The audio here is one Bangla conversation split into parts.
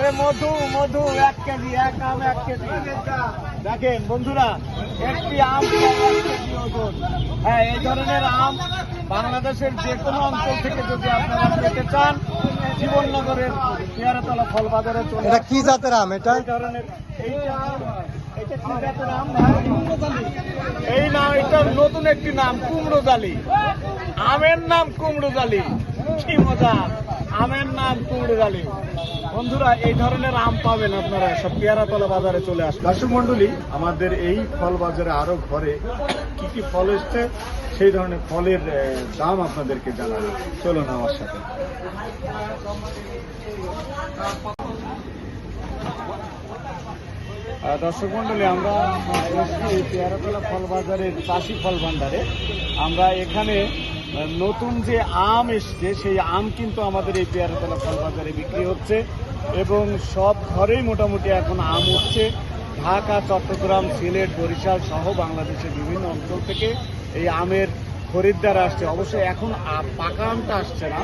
আরে মধু মধু এক কেজি এক আম এক কেজি। দেখেন বন্ধুরা একটি আম ওজন। হ্যাঁ এই ধরনের আম বাংলাদেশের যে কোনো অঞ্চল থেকে যদি আপনারা পেতে চান জীবননগরের পেয়ারাতলা ফল বাজারে চলে এটা কি জাতের আম এটা? এই ধরনের এইটা এটা কি জাতের আম? এই না এটা নতুন একটি নাম কুমড়ো জালি আমের নাম কুমড়ো জালি কি মজা। আমের নাম কুমড়ো জালি বন্ধুরা, এই ধরনের আম পাবেন আপনারা। সব পেয়ারাতলা বাজারে চলে আসবেন দর্শক মন্ডলী আমাদের এই ফল বাজারে আরও ঘরে কি কি ফল এসছে, সেই ধরনের ফলের দাম আপনাদেরকে জানাব চলুন আমার সাথে। দর্শক মন্ডলী আমরা পেয়ারাতলা ফল বাজারের চাষি ফল ভান্ডারে, আমরা এখানে নতুন যে আম এসছে, সেই আম কিন্তু আমাদের এই পেয়ারাতলা ফল বাজারে বিক্রি হচ্ছে এবং সব ঘরেই মোটামুটি এখন আম উঠছে। ঢাকা, চট্টগ্রাম, সিলেট, বরিশাল সহ বাংলাদেশের বিভিন্ন অঞ্চল থেকে এই আমের খরিদ্দার আসছে। অবশ্যই এখন পাকা আমটা আসছে না।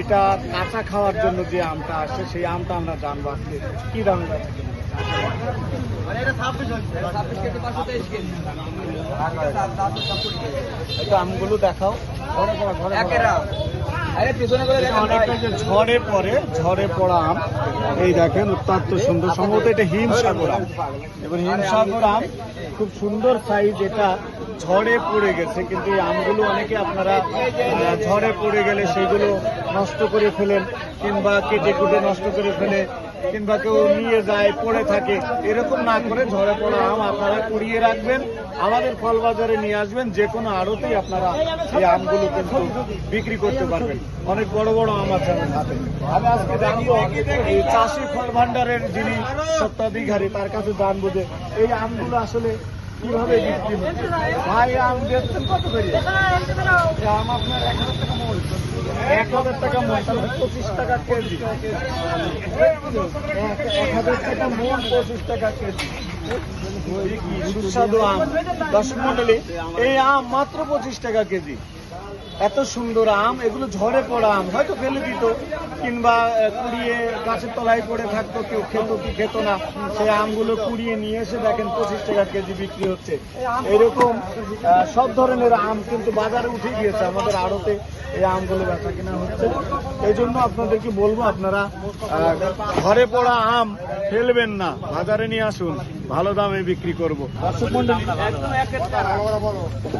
এটা কাঁচা খাওয়ার জন্য যে আমটা আসছে, সেই আমটা আমরা জানব আজকে। কি দাম আমগুলো দেখাও। ঝড়ে পড়ে ঝড়ে পড়া আম এই দেখেন অত্যন্ত সুন্দর। সম্ভবত এটা হিমসাগর আম। এবং হিমসাগর আম খুব সুন্দর সাইজ এটা ঝড়ে পড়ে গেছে কিন্তু এই আমগুলো অনেকে আপনারা ঝড়ে পড়ে গেলে সেইগুলো নষ্ট করে ফেলেন কিংবা কেটে কুটে নষ্ট করে ফেলে কিংবা কেউ নিয়ে যায়, পড়ে থাকে, এরকম না করে ঝরে পড়া আম আপনারা কুড়িয়ে রাখবেন, আমাদের ফল বাজারে নিয়ে আসবেন যে কোনো আড়তেই আপনারা এই আমগুলো কিন্তু বিক্রি করতে পারবেন। অনেক বড় বড় আম আছে আমার হাতে। আমি আজকে জানব, এই চাষি ফল ভান্ডারের যিনি সত্ত্বাধিকারী, তার কাছে জানব যে এই আমগুলো আসলে কীভাবে ভাই কত আম আপনার এক হাজার টাকা মূল এক হাজার টাকা তাহলে পঁচিশ টাকা কেজি। এক- হাজার টাকা মূল পঁচিশ টাকা কেজি। সুস্বাদু আম। দর্শক মন্ডলী, এই আম মাত্র পঁচিশ টাকা কেজি। এত সুন্দর আম, এগুলো ঝরে পড়া আম, হয়তো ফেলে দিত, কিংবা কুড়িয়ে গাছের তলায় পড়ে থাকতো, কেউ খেত কি খেত না। সেই আমগুলো কুড়িয়ে নিয়ে এসে দেখেন পঁচিশ টাকা কেজি বিক্রি হচ্ছে। এরকম সব ধরনের আম কিন্তু বাজারে উঠে গিয়েছে। আমাদের আড়তে এই আমগুলো বেচা কিনা হচ্ছে। এই জন্য আপনাদেরকে বলব, আপনারা ঘরে পড়া আম ফেলবেন না। বাজারে নিয়ে আসুন। ভালো দামে বিক্রি করব। দর্শক।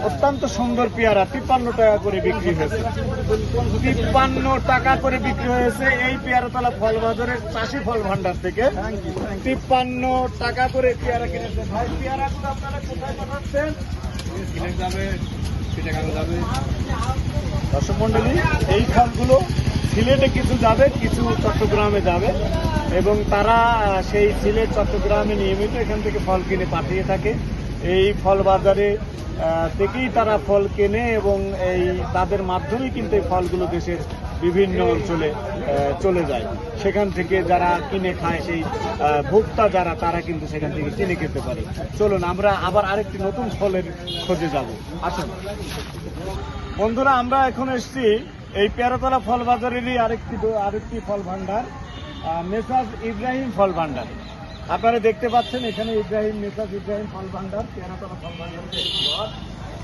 অত্যন্ত সুন্দর পেয়ারা, তিপ্পান্ন টাকা করে বিক্রি হয়েছে। তিপ্পান্ন টাকা করে বিক্রি হয়েছে এই পেয়ারাতলা ফল বাজারের চাষি ফল ভান্ডার থেকে। তিপ্পান্ন টাকা করে পেয়ারা কিনেছে। ভাই, পেয়ারাগুলো আপনারা কোথায় পাঠাচ্ছেন? দর্শক মন্ডলী, এই ফলগুলো সিলেটে কিছু যাবে, কিছু চট্টগ্রামে যাবে এবং তারা সেই সিলেট, চট্টগ্রামে নিয়মিত এখান থেকে ফল কিনে পাঠিয়ে থাকে। এই ফল বাজারে থেকেই তারা ফল কেনে এবং এই তাদের মাধ্যমেই কিন্তু এই ফলগুলো দেশের বিভিন্ন অঞ্চলে চলে যায়। সেখান থেকে যারা কিনে খায় সেই ভোক্তা যারা, তারা কিন্তু সেখান থেকে কিনে খেতে পারে। চলুন, আমরা আবার আরেকটি নতুন ফলের খোঁজে যাব। আসুন। বন্ধুরা, আমরা এখন এসেছি এই পেয়ারাতলা ফল বাজারেরই আরেকটি আরেকটি ফল ভান্ডার মেসাজ ইব্রাহিম ফল ভান্ডার আপনারা দেখতে পাচ্ছেন এখানে ইব্রাহিম, মেসাজ ইব্রাহিম ফল ভান্ডার পেয়ারাতলা ফল ভান্ডার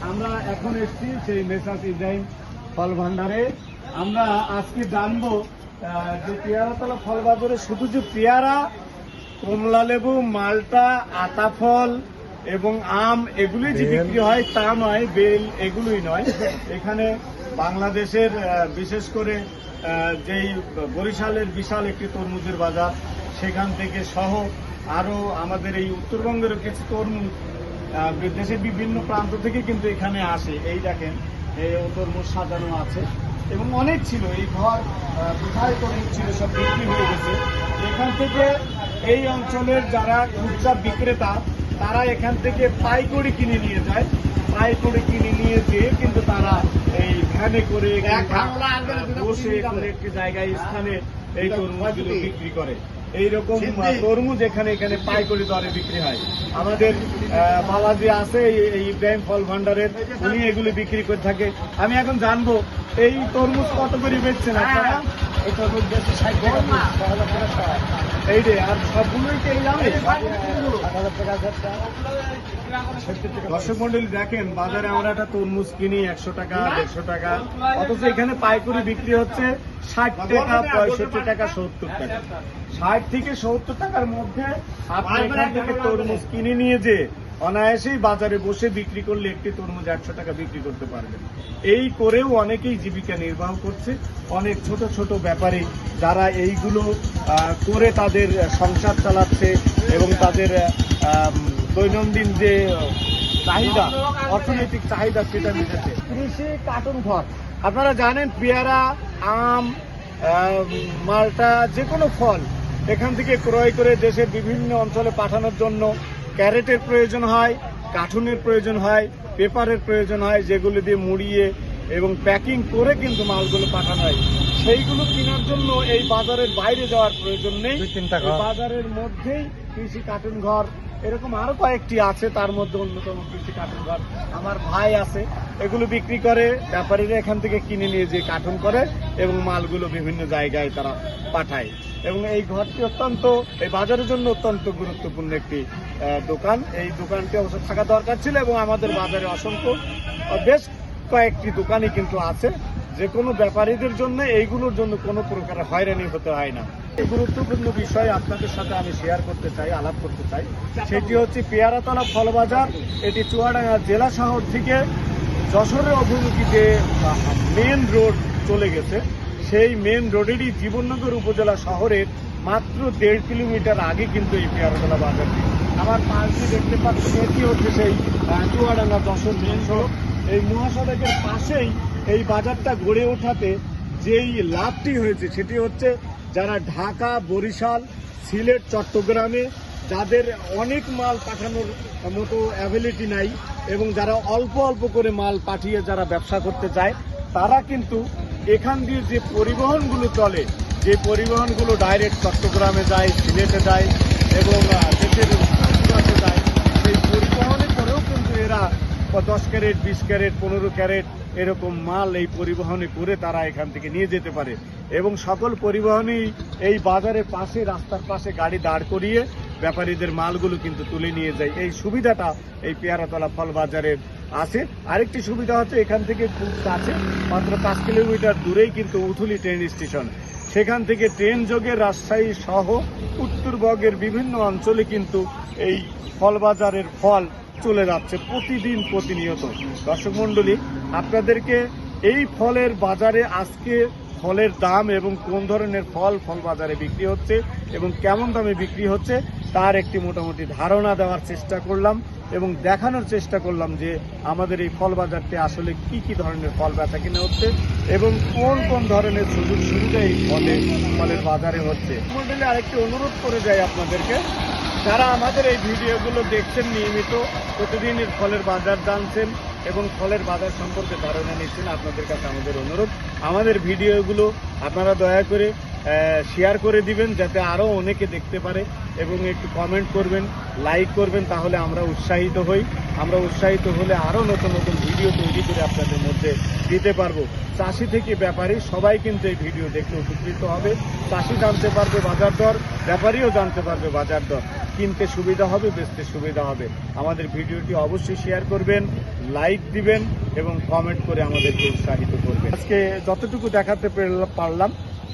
আমরা এখন এসেছি সেই মেসাজ ইব্রাহিম ফল ভান্ডারে আমরা আজকে জানব যে পেয়ারাতলা ফল বাজারে শুধু যে পেয়ারা কমলা লেবু মালটা, আতা ফল এবং আম এগুলোই যে বিক্রি হয় তা নয় বেল এগুলোই নয়। এখানে বাংলাদেশের বিশেষ করে যেই বরিশালের বিশাল একটি তরমুজের বাজার সেখান থেকে সহ আরও আমাদের এই উত্তরবঙ্গেরও কিছু তরমুজ দেশের বিভিন্ন প্রান্ত থেকে কিন্তু এখানে আসে। এই দেখেন এই তরমুজ সাজানো আছে। এবং অনেক ছিল এই ঘর কোথায় তরমুজ ছিল সব বিক্রি হয়ে গেছে। এখান থেকে এই অঞ্চলের যারা খুচরা বিক্রেতা তারা এখান থেকে পাইকড়ি কিনে নিয়ে যায়। পাইকড়ি কিনে নিয়ে যেয়ে কিন্তু তারা এই ভ্যানে করে বসে একটি জায়গায় স্থানে এই তরমুজগুলো বিক্রি করে। এইরকম তরমুজ এখানে এখানে পাইকড়ি দরে বিক্রি হয়। আমাদের বাবাজি আছে এই- এই ইব্রাহিম ফল ভান্ডারের উনি এগুলি বিক্রি করে থাকে। আমি এখন জানব এই তরমুজ কত করে বেচছেন আপনারা? এই তরমুজ বেচছে ষাট টাকা। এই রে আর দর্শক মন্ডলী, দেখেন, বাজারে আমরা একটা তরমুজ কিনি, একশো টাকা, দেড়শো টাকা। অথচ এখানে পাইকারি বিক্রি হচ্ছে ষাট টাকা, পঁয়ষট্টি টাকা, সত্তর টাকা। ষাট থেকে সত্তর টাকার মধ্যে আপনি এখান থেকে তরমুজ কিনে নিয়ে যে অনায়াসেই বাজারে বসে বিক্রি করলে একটি তরমুজ একশো টাকা বিক্রি করতে পারবেন। এই করেও অনেকেই জীবিকা নির্বাহ করছে। অনেক ছোট ছোট ব্যাপারী যারা এইগুলো করে তাদের সংসার চালাচ্ছে এবং তাদের দৈনন্দিন যে চাহিদা, অর্থনৈতিক চাহিদা সেটা মিটেছে। কৃষি কার্টুন ঘর। আপনারা জানেন, পেয়ারা, আম মালটা যে কোনো ফল এখান থেকে ক্রয় করে দেশের বিভিন্ন অঞ্চলে পাঠানোর জন্য ক্যারেটের প্রয়োজন হয় কার্টুনের প্রয়োজন হয় পেপারের প্রয়োজন হয় যেগুলো দিয়ে মুড়িয়ে এবং প্যাকিং করে কিন্তু মালগুলো পাঠানো হয়। সেইগুলো কেনার জন্য এই বাজারের বাইরে যাওয়ার প্রয়োজন নেই। বাজারের মধ্যেই কৃষি কার্টুন ঘর এরকম আরও কয়েকটি আছে তার মধ্যে অন্যতম কৃষি কার্টুন ঘর আমার ভাই আছে। এগুলো বিক্রি করে ব্যাপারীরা এখান থেকে কিনে নিয়ে যে কার্টুন করে এবং মালগুলো বিভিন্ন জায়গায় তারা পাঠায়। এবং এই ঘরটি অত্যন্ত, এই বাজারের জন্য অত্যন্ত গুরুত্বপূর্ণ একটি দোকান। এই দোকানটি অবশ্য থাকা দরকার ছিল এবং আমাদের বাজারে অসংখ্য বেশ কয়েকটি দোকানই কিন্তু আছে। যে কোনো ব্যাপারীদের জন্য এইগুলোর জন্য কোনো প্রকার হয়রানি হতে হয় না। এই গুরুত্বপূর্ণ বিষয় আপনাদের সাথে আমি শেয়ার করতে চাই, আলাপ করতে চাই। সেটি হচ্ছে পেয়ারাতলা ফলবাজার, এটি চুয়াডাঙ্গা জেলা শহর থেকে যশোরের অভিমুখীতে মেন রোড চলে গেছে। সেই মেন রোডেরই জীবননগর উপজেলা শহরের মাত্র দেড় কিলোমিটার আগে কিন্তু এই পেয়ারাতলা বাজারটি। আমার পাশ দিয়ে দেখতে পাচ্ছি এটি হচ্ছে সেই চুয়াডাঙ্গা যশোর মেন সড়ক এই মহাসড়কের পাশেই এই বাজারটা গড়ে ওঠাতে যেই লাভটি হয়েছে সেটি হচ্ছে যারা ঢাকা, বরিশাল, সিলেট, চট্টগ্রামে যাদের অনেক মাল পাঠানোর মতো অ্যাভেলিটি নাই এবং যারা অল্প অল্প করে মাল পাঠিয়ে যারা ব্যবসা করতে চায়, তারা কিন্তু এখান দিয়ে যে পরিবহনগুলো চলে, যে পরিবহনগুলো ডাইরেক্ট চট্টগ্রামে যায়, সিলেটে যায় এবং দেশের যায়, সেই পরিবহনে করেও কিন্তু এরা দশ ক্যারেট, বিশ ক্যারেট, পনেরো ক্যারেট এরকম মাল এই পরিবহনে করে তারা এখান থেকে নিয়ে যেতে পারে। এবং সকল পরিবহনই এই বাজারের পাশে, রাস্তার পাশে গাড়ি দাঁড় করিয়ে ব্যাপারীদের মালগুলো কিন্তু তুলে নিয়ে যায়। এই সুবিধাটা এই পেয়ারাতলা ফল বাজারের আছে। আরেকটি সুবিধা হচ্ছে এখান থেকে খুব কাছে, মাত্র পাঁচ কিলোমিটার দূরেই কিন্তু উথুলি ট্রেন স্টেশন। সেখান থেকে ট্রেন যোগে রাজশাহী সহ উত্তরবঙ্গের বিভিন্ন অঞ্চলে কিন্তু এই ফল বাজারের ফল চলে যাচ্ছে প্রতিদিন প্রতিনিয়ত। দর্শক মণ্ডলী, আপনাদেরকে এই ফলের বাজারে আজকে ফলের দাম এবং কোন ধরনের ফল ফল বাজারে বিক্রি হচ্ছে এবং কেমন দামে বিক্রি হচ্ছে তার একটি মোটামুটি ধারণা দেওয়ার চেষ্টা করলাম এবং দেখানোর চেষ্টা করলাম যে আমাদের এই ফল বাজারটি আসলে কি কি ধরনের ফল বেচা কিনা হচ্ছে এবং কোন কোন ধরনের সুযোগ সুবিধা এই ফলে ফলের বাজারে হচ্ছে। মন্ডলী, আরেকটি অনুরোধ করে যাই আপনাদেরকে। যারা আমাদের এই ভিডিওগুলো দেখছেন, নিয়মিত প্রতিদিনের ফলের বাজার জানছেন এবং ফলের বাজার সম্পর্কে ধারণা নিচ্ছেন, আপনাদের কাছে আমাদের অনুরোধ। আমাদের ভিডিওগুলো আপনারা দয়া করে শেয়ার করে দিবেন যাতে আরও অনেকে দেখতে পারে এবং একটু কমেন্ট করবেন লাইক করবেন, তাহলে আমরা উৎসাহিত হই। আমরা উৎসাহিত হলে আরও নতুন নতুন ভিডিও তৈরি করে আপনাদের মধ্যে দিতে পারব। চাষি থেকে ব্যাপারী, সবাই কিন্তু এই ভিডিও দেখে উপকৃত হবে। চাষি জানতে পারবে বাজার দর, ব্যাপারীও জানতে পারবে বাজার দর। কিনতে সুবিধা হবে, বেচতে সুবিধা হবে। আমাদের ভিডিওটি অবশ্যই শেয়ার করবেন লাইক দিবেন এবং কমেন্ট করে আমাদেরকে উৎসাহিত করবেন। আজকে যতটুকু দেখাতে পারলাম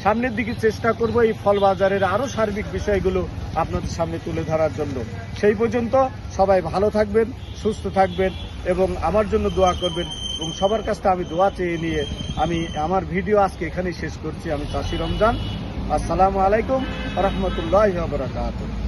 সামনের দিকে চেষ্টা করব এই ফল বাজারের আরও সার্বিক বিষয়গুলো আপনাদের সামনে তুলে ধরার জন্য। সেই পর্যন্ত সবাই ভালো থাকবেন, সুস্থ থাকবেন এবং আমার জন্য দোয়া করবেন এবং সবার কাছ থেকে আমি দোয়া চেয়ে নিয়ে আমি আমার ভিডিও আজকে এখানেই শেষ করছি। আমি চাষি রমজান। আসসালামু আলাইকুম রহমতুল্লাহ বরাকাতুহ।